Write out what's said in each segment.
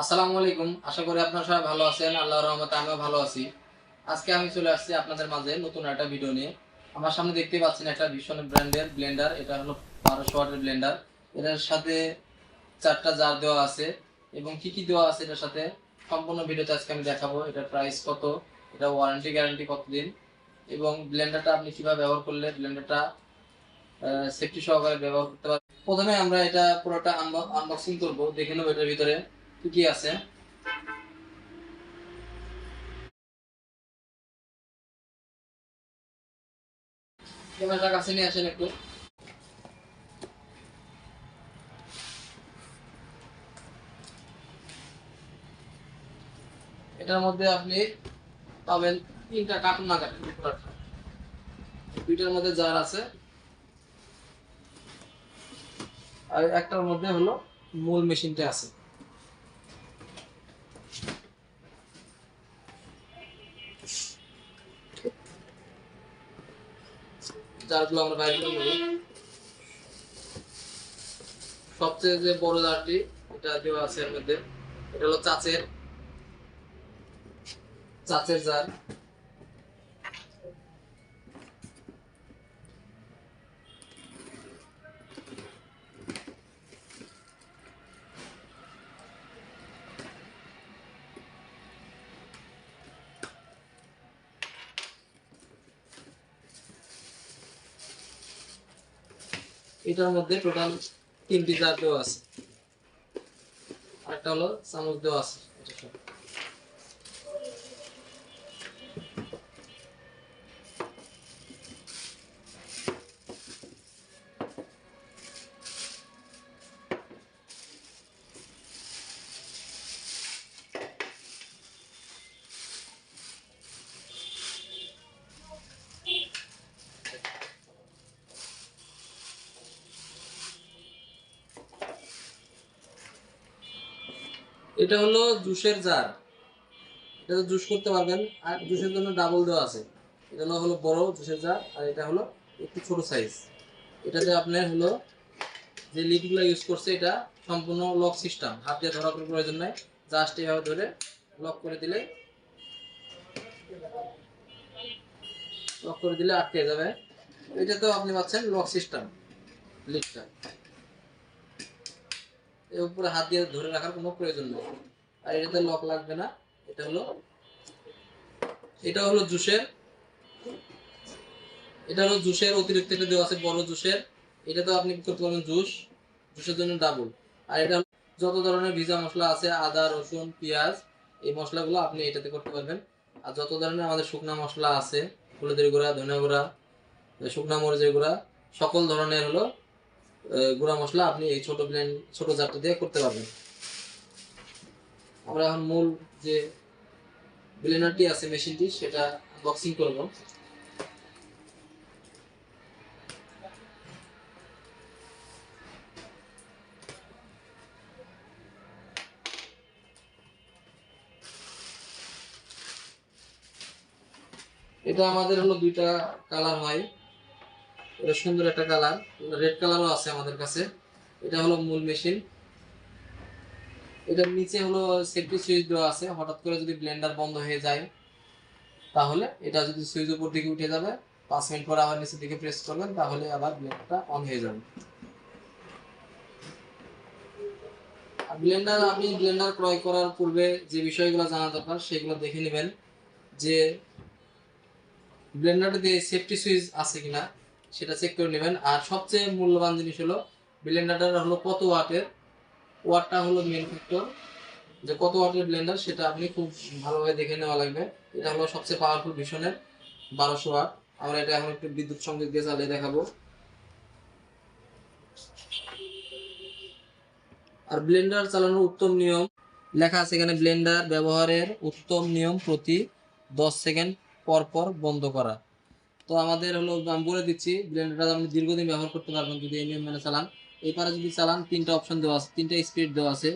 আসসালামু আলাইকুম। আশা করি আপনারা সবাই ভালো আছেন। আল্লাহর রহমতে আমিও ভালো আছি। আজকে আমি চলে আসছি আপনাদের মাঝে নতুন একটা ভিডিও নিয়ে। আমার সামনে দেখতে পাচ্ছেন একটা ভীষণ ব্র্যান্ডের ব্লেন্ডার এটা হলো বারোশো ওয়াটের ব্লেন্ডার এটার সাথে চারটা জার দেওয়া আছে। এবং কি কি দেওয়া আছে এটার সাথে? সম্পূর্ণ ভিডিওতে আজকে আমি দেখাবো এটার প্রাইস কত, এটা ওয়ারেন্টি গ্যারান্টি কতদিন। এবং ব্লেন্ডারটা আপনি কীভাবে ব্যবহার করলে ব্লেন্ডারটা সেফটি সহকারে ব্যবহার করতে পারবেন। প্রথমে আমরা এটা পুরোটা আনবক্সিং করব। দেখে নেব এটার ভিতরে। কি আছে? এটার মধ্যে আপনি পাবেন তিনটা কার্টুন না কার্টুন। দুইটার মধ্যে জার আছে। আর একটার মধ্যে হলো মূল মেশিনটা আছে। জারগুলো আমরা বাইরে করে নেব সবচেয়ে যে বড় জারটি এটা দেওয়া আছে এর মধ্যে এটা হলো চাচের চাচের জার এটার মধ্যে টোটাল তিনটি জার দেওয়া আছে আরেকটা হলো চামচ দেওয়া আছে এটা সাথে। এটা হলো জুসের জার। এটা তো জুস করতে পারবেন। আর জুসের জন্য ডাবল দেওয়া আছে। এটা হলো বড় জুসের জার, আর এটা হলো একটু ছোট সাইজ এটাতে আপনার হলো যে লিডগুলো ইউজ করছে, এটা সম্পূর্ণ লক সিস্টেম হাত দিয়ে ধরা কোনো প্রয়োজন নাই। জাস্ট এইভাবে ধরে লক করে দিলে লক করে দিলে আটকে যাবে। এটা তো আপনি পাচ্ছেন লক সিস্টেম লিডটা উপরে হাত দিয়ে ধরে রাখার কোনো প্রয়োজন নেই। আর এটাতে লক লাগবে না। এটা হলো এটা হলো জুসের, এটা হলো জুসের অতিরিক্ত একটা দেওয়া আছে বড় জুসের। এটা তো আপনি করতে পারবেন? জুস। জুসের জন্য ডাবল আর এটা যত ধরনের ভিজা মশলা আছে, আদা, রসুন, পেঁয়াজ, এই মশলাগুলো আপনি এটাতে করতে পারবেন। আর যত ধরনের আমাদের শুকনা মশলা আছে, হলুদের গুঁড়া ধনে গুঁড়া, শুকনা মরিচের গুঁড়া, সকল ধরনের হলো গুঁড়া মশলা আপনি এই ছোট ব্লেন্ড ছোট জারটা দিয়ে করতে পারবেন। আমরা এখন মূল যে ব্লেন্ডারটি আছে মেশিনটি সেটা বক্সিং করব। এটা আমাদের হলো দুইটা কালার হয়। এটা সুন্দর একটা কালার, রেড কালারও আছে আমাদের কাছে। এটা হলো মূল মেশিন। এটার নিচে হলো সেফটি সুইচ দেওয়া আছে। হঠাৎ করে যদি ব্লেন্ডার বন্ধ হয়ে যায়, তাহলে এটা যদি সুইচ উপর দিকে উঠে যাবে, পাঁচ মিনিট পর আবার নিচের দিকে প্রেস করবেন, তাহলে আবার ব্লেন্ডারটা অন হয়ে যাবে। ব্লেন্ডার, আপনি ব্লেন্ডার ক্রয় করার পূর্বে যে বিষয়গুলো জানা দরকার, সেগুলো দেখে নেবেন যে ব্লেন্ডারটাতে সেফটি সুইচ আছে কিনা। সেটা চেক করে নেবেন। আর সবচেয়ে মূল্যবান জিনিস হলো ব্লেন্ডারটা হলো কত ওয়াটের? ওয়াটটা হলো মেন ফ্যাক্টর যে কত ওয়াটের ব্লেন্ডার সেটা আপনি খুব ভালোভাবে দেখে নেওয়া লাগবে। এটা হলো সবচেয়ে পাওয়ারফুল ভীষণের বারোশো ওয়াট। আমরা এটা এখন একটু বিদ্যুৎ সংযোগ দিয়ে চালিয়ে দেখাবো। আর ব্লেন্ডার চালানোর উত্তম নিয়ম, লেখা আছে এখানে ব্লেন্ডার ব্যবহারের উত্তম নিয়ম প্রতি দশ সেকেন্ড পর পর বন্ধ করা। তো আমাদের হলো, আমি বলে দিচ্ছি ব্লেন্ডারটা আপনি দীর্ঘদিন ব্যবহার করতে পারবেন যদি এই মেনে চালান। এই পারে যদি চালান, তিনটা অপশন দেওয়া আছে, তিনটা স্পিড দেওয়া আছে।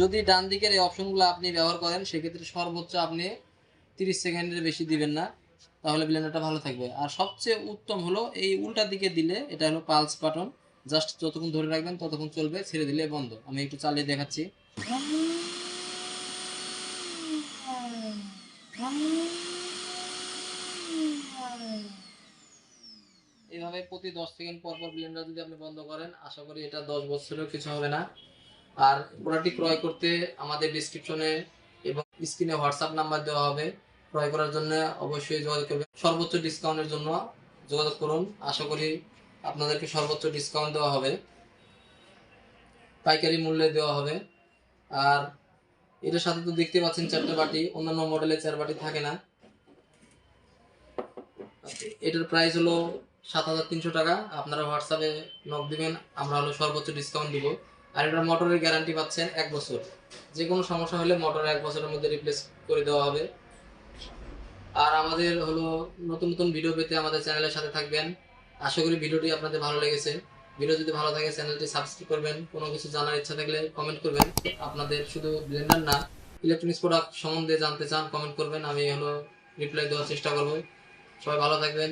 যদি ডান দিকের এই অপশনগুলো আপনি ব্যবহার করেন, সেক্ষেত্রে সর্বোচ্চ আপনি তিরিশ সেকেন্ডের বেশি দিবেন না, তাহলে ব্লেন্ডারটা ভালো থাকবে। আর সবচেয়ে উত্তম হলো, এই উল্টা দিকে দিলে, এটা হলো পালস বাটন জাস্ট যতক্ষণ ধরে রাখবেন ততক্ষণ চলবে, ছেড়ে দিলে বন্ধ। আমি একটু চালিয়ে দেখাচ্ছি। এইভাবে প্রতি দশ সেকেন্ড পর পর ব্লেন্ডার যদি আপনি বন্ধ করেন, আশা করি এটা দশ বছরেও কিছু হবে না। আর প্রোডাক্টটি ক্রয় করতে আমাদের ডিসক্রিপশনে এবং স্ক্রিনে হোয়াটসঅ্যাপ নাম্বার দেওয়া হবে। ক্রয় করার জন্য অবশ্যই যোগাযোগ করবেন। সর্বোচ্চ ডিসকাউন্টের জন্য যোগাযোগ করুন। আশা করি আপনাদেরকে সর্বোচ্চ ডিসকাউন্ট দেওয়া হবে। পাইকারি মূল্যে দেওয়া হবে। আর এটার সাথে তো দেখতে পাচ্ছেন চারটে বাটি, অন্যান্য মডেলে চার বাটি থাকে না। এটার প্রাইস হলো সাত হাজার তিনশো টাকা। আপনারা হোয়াটসঅ্যাপে নক দিবেন, আমরা হলো সর্বোচ্চ ডিসকাউন্ট দিব। আর এটার মোটরের গ্যারান্টি পাচ্ছেন এক বছর। যে কোনো সমস্যা হলে মোটর এক বছরের মধ্যে রিপ্লেস করে দেওয়া হবে। আর আমাদের হলো নতুন নতুন ভিডিও পেতে আমাদের চ্যানেলের সাথে থাকবেন। আশা করি ভিডিওটি আপনাদের ভালো লেগেছে। ভিডিও যদি ভালো থাকে, চ্যানেলটি সাবস্ক্রাইব করবেন। কোনো কিছু জানার ইচ্ছা থাকলে কমেন্ট করবেন। আপনাদের শুধু ব্লেন্ডার না ইলেকট্রনিক্স প্রোডাক্ট সম্বন্ধে জানতে চান কমেন্ট করবেন। আমি হলো রিপ্লাই দেওয়ার চেষ্টা করব। সবাই ভালো থাকবেন।